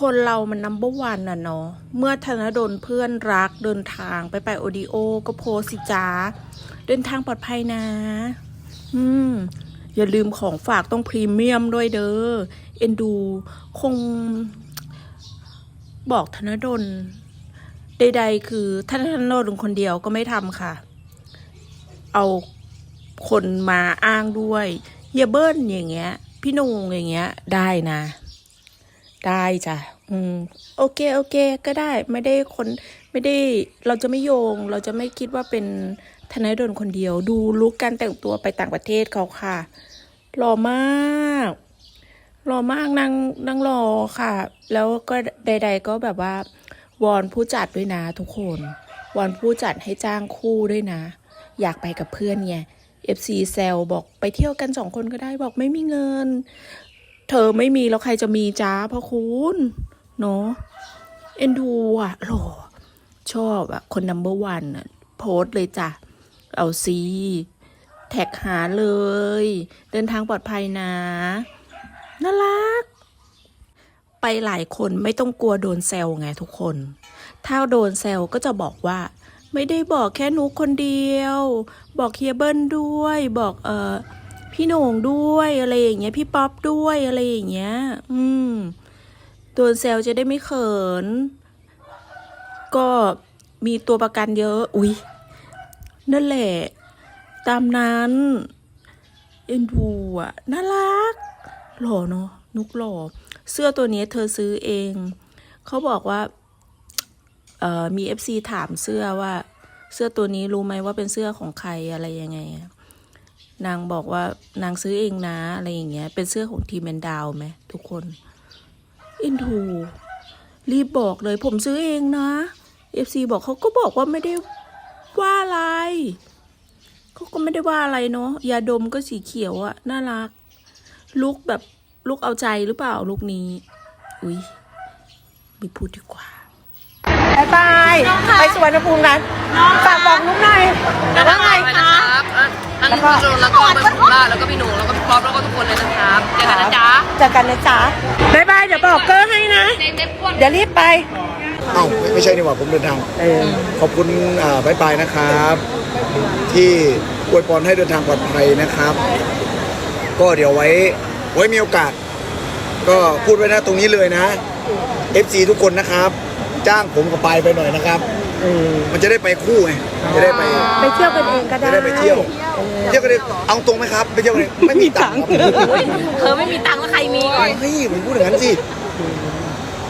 คนเรามันนัมเบอร์วันน่ะเนาะ เมื่อธนดลเพื่อนรักเดินทางไปไปโอดิโอ ก็โพสสิจ้า เดินทางปลอดภัยนะ อืม อย่าลืมของฝากต้องพรีเมียมด้วยเด้อ เอ็นดูคงบอกธนดลใดๆ คือท่านธนดลคนเดียวก็ไม่ทำค่ะ เอาคนมาอ้างด้วยเยเบิ้ลอย่างเงี้ย พี่นงอย่างเงี้ยได้นะ ได้จ้ะอืม โอเค โอเค ก็ได้ ไม่ได้คน ไม่ได้ เราจะไม่โยง เราจะไม่คิดว่าเป็นธนายดลคนเดียว ดูลุกการแต่งตัวไปต่างประเทศเขาค่ะ หล่อมากหล่อมากนางนางหล่อค่ะ แล้วก็ใด ๆ ก็แบบว่าวอนผู้จัดด้วยนะทุกคน วอนผู้จัดให้จ้างคู่ด้วยนะ อยากไปกับเพื่อนไง FC แซลบอกไปเที่ยวกันสองคนก็ได้บอกไม่มีเงิน เธอไม่มีแล้วใครจะมีจ้าพ่อคุณเนาะเอ็นดูอะหล่อชอบอะ คนนัมเบอร์วันอะโพสเลยจ้ะ เอาซีแท็กหาเลย เดินทางปลอดภัยนะ น่ารัก ไปหลายคนไม่ต้องกลัวโดนแซวไงทุกคน ถ้าโดนแซวก็จะบอกว่า ไม่ได้บอกแค่นุกคนเดียว บอกเฮียเบิ้ลด้วย บอกเออ พี่โหน่งด้วยอะไรอย่างเงี้ย พี่ป๊อปด้วยอะไรอย่างเงี้ย อืมโดนแซวจะได้ไม่เขิน ก็มีตัวประกันเยอะ อุ๊ย นั่นแหละ ตามนั้น เอ็นดูอะ น่ารัก หล่อเนาะ นุกหล่อ เสื้อตัวนี้เธอซื้อเอง เขาบอกว่า เอ่อ มีเอฟซีถามเสื้อว่า เสื้อตัวนี้รู้ไหมว่าเป็นเสื้อของใครอะไรยังไง นางบอกว่านางซื้อเองนะ อะไรอย่างเงี้ย เป็นเสื้อของทีมแมนดาวไหมทุกคน อินทู รีบบอกเลยผมซื้อเองนะเอฟซีบอกเขาก็บอกว่าไม่ได้ว่าอะไรเขาก็ไม่ได้ว่าอะไรเนาะยาดมก็สีเขียวอะน่ารัก ลุกแบบลุกเอาใจหรือเปล่าลุกนี้ อุ้ยไม่พูดดีกว่าบายบายไปสวนภูมิกันฝากบอกลุกหน่อยว่าไงนะ ครับอะทั้งพี่โจนแล้วก็เบิร์ดสุราแล้วก็พี่หนูแล้วก็พี่ป๊อปแล้วก็ทุกคนเลยนะครับเจอกันนะจ๊ะเจอกันนะจ๊ะบายบายเดี๋ยวบอกเกอร์ให้นะเดี๋ยวรีบไป เอ้าไม่ไม่ใช่นี่หว่าผมเดินทาง เออ ขอบคุณอ่าบายบายนะครับ ที่อวยพรให้เดินทางปลอดภัยนะครับ ก็เดี๋ยวไว้ไว้มีโอกาส ก็พูดไว้นะตรงนี้เลยนะ FC ทุกคนนะครับ จ้างผมกับปายไปหน่อยนะครับ เออ มันจะได้ไปคู่ไงจะได้ไป ไปเที่ยวกันเองก็ได้ จะได้ไปเที่ยว เที่ยวกันเลยเอาตรงไหมครับ ไปเที่ยวกันเลยไม่มีตังค์ครับเธอไม่มีตังค์แล้วใครมีก่อนเฮ้ยผมพูดอย่างนั้นสิ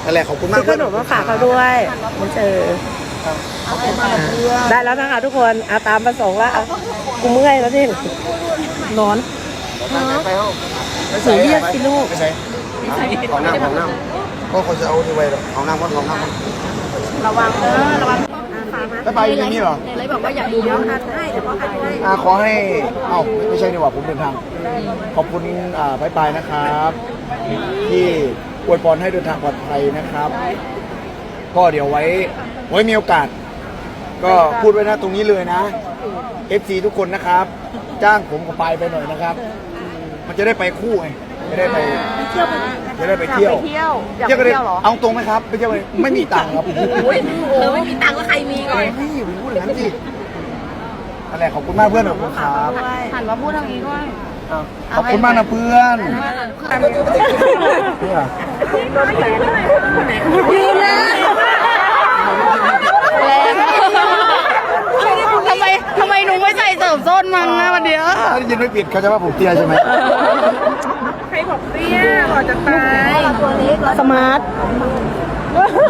นั่นแหละขอบคุณมากซื้อขนมมาฝากเขาด้วยไม่เจอได้แล้วนะคะทุกคนเอาตามประสงค์ละเอากูเมื่อยแล้วนี่ร้อนไปเอาไปหนูเรียกสิลูกไปใส่ของน้ำของน้ำก็เขาจะเอาที่ไว้ของน้ำก็ของน้ำ ระวังเด้อระวัง แล้วไปอย่างนี้เหรอเลยบอกว่าอย่าดูเดี๋ยวหัดให้เดี๋ยวเขาหัดให้อ่าขอให้เอ้าไม่ใช่ดีกว่าผมเดินทาง ขอบคุณอ่าบายบายนะครับ ที่อวยพรให้เดินทางปลอดภัยนะครับ ก็เดี๋ยวไว้ไว้มีโอกาส ก็พูดไว้นะตรงนี้เลยนะ FC ทุกคนนะครับ จ้างผมกับปายไปหน่อยนะครับ มันจะได้ไปคู่ไงจะได้ไป เที่ยวกันจะได้ไปเที่ยว เที่ยวอยากเที่ยวไปกันเลยเที่ยวเหรอเอาตรงไหมครับไปเที่ยวกันเลยไม่มีตังค์ครับเธอไม่มีตังค์แล้วใครมีก่อนเฮ้ยผมพูดอย่างนั้นสิอะไรขอบคุณมากเพื่อนขอบคุณครับหันมาพูดทางนี้ด้วยขอบคุณมากนะเพื่อนเนี่ยยืนนะทำไมทำ ไมหนูไม่ใส่เสริมส้นมันนะวันเดียวถ้าได้ยินไม่ผิดเขาจะว่าผมเตี้ยใช่ไหมสมาร์ท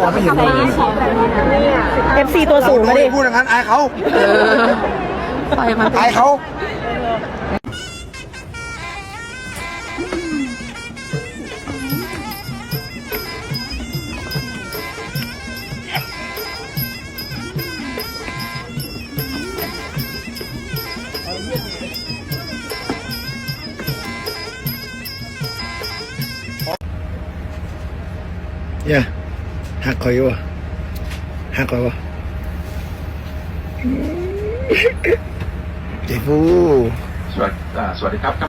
มองไม่เห็นเลย FC ตัวสูงมาดิพูดอย่างนั้นอายเขาไปมาอายเขา เนี่ยหักคอยวะหักคอยวะเจ๊ฟูสวัสดีสวัสดีครับ